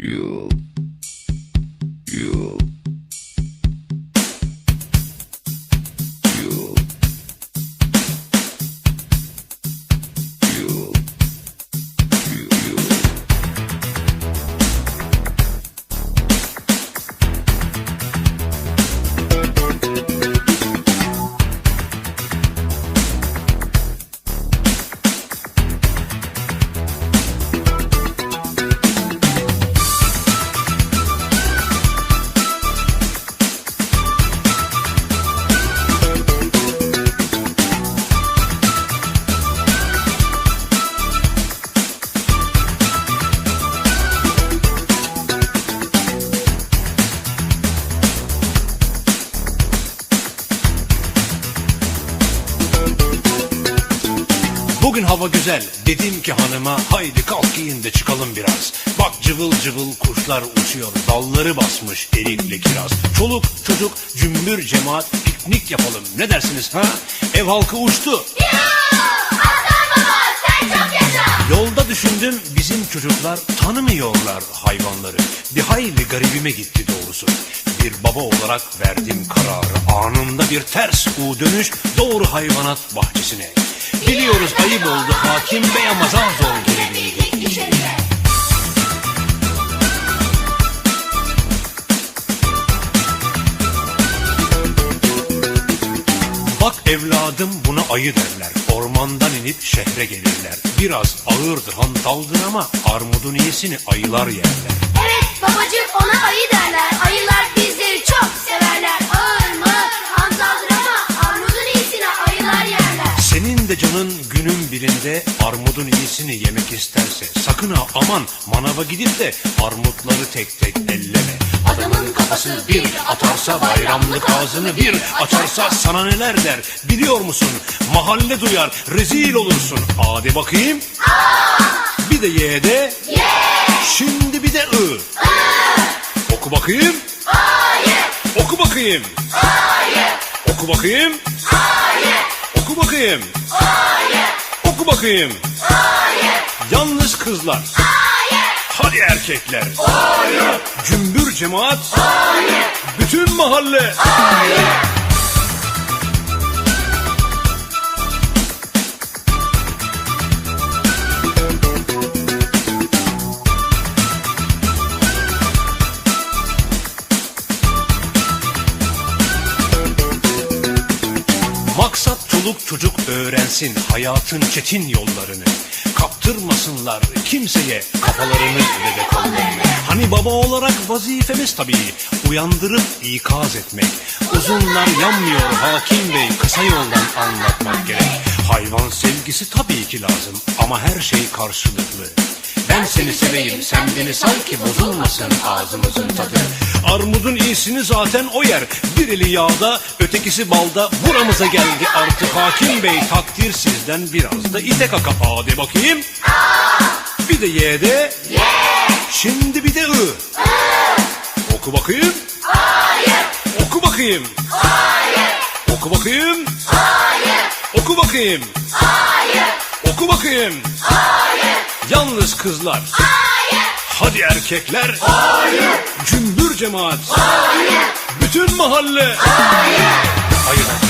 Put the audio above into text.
You. Bugün hava güzel. Dedim ki hanıma haydi kalk giyin de çıkalım biraz. Bak cıvıl cıvıl kuşlar uçuyor. Dalları basmış erikli kiraz. Çoluk çocuk cümbür cemaat piknik yapalım. Ne dersiniz ha? Ev halkı uçtu. Yolda düşündüm bizim çocuklar tanımıyorlar hayvanları. Bir hayli garibime gitti doğrusu. Bir baba olarak verdim kararı. Anında bir ters U dönüş doğru hayvanat bahçesine. Biliyoruz ayıp oldu hakim bey ama zar zor gelebildi. Bak evladım buna ayı derler. Ormandan inip şehre gelirler. Biraz ağırdır hantaldır ama armudun iyisini ayılar yerler. Evet babacığım günün birinde armudun iyisini yemek isterse sakın ha aman manava gidip de armutları tek tek elleme. Adamın kafası bir atarsa bayramlık ağzını bir açarsa sana neler der biliyor musun? Mahalle duyar rezil olursun. Hadi bakayım. Bir de ye de. Şimdi bir de ı. Oku bakayım. Oku bakayım. Oku bakayım. Oku bakayım. Oku bakayım. Yalnız kızlar. Hadi erkekler. Cümbür cemaat. Bütün mahalle. Maksat çoluk çocuk öğrensin hayatın çetin yollarını. Kaptırmasınlar kimseye kafalarını ve. Hani baba olarak vazifemiz tabii uyandırıp ikaz etmek. Uzunlar yanmıyor hakim bey kısa yoldan anlatmak gerek. Hayvan sevgisi tabii ki lazım ama her şey karşılıklı. Ben seni seveyim sen beni say ki bozulmasın ağzımızın tadı. Armudun iyisini zaten o yer. Bir eli yağda ötekisi balda. Buramıza geldi artık hakim bey. Takdir sizden biraz da ite kaka. A de bakayım. Bir de ye de. Şimdi bir de ı. Oku bakayım. Oku bakayım. Oku bakayım. Oku bakayım. Oku bakayım. Yalnız kızlar. Hadi erkekler. Cümbür cemaat. Bütün mahalle. Hayır. Hayır.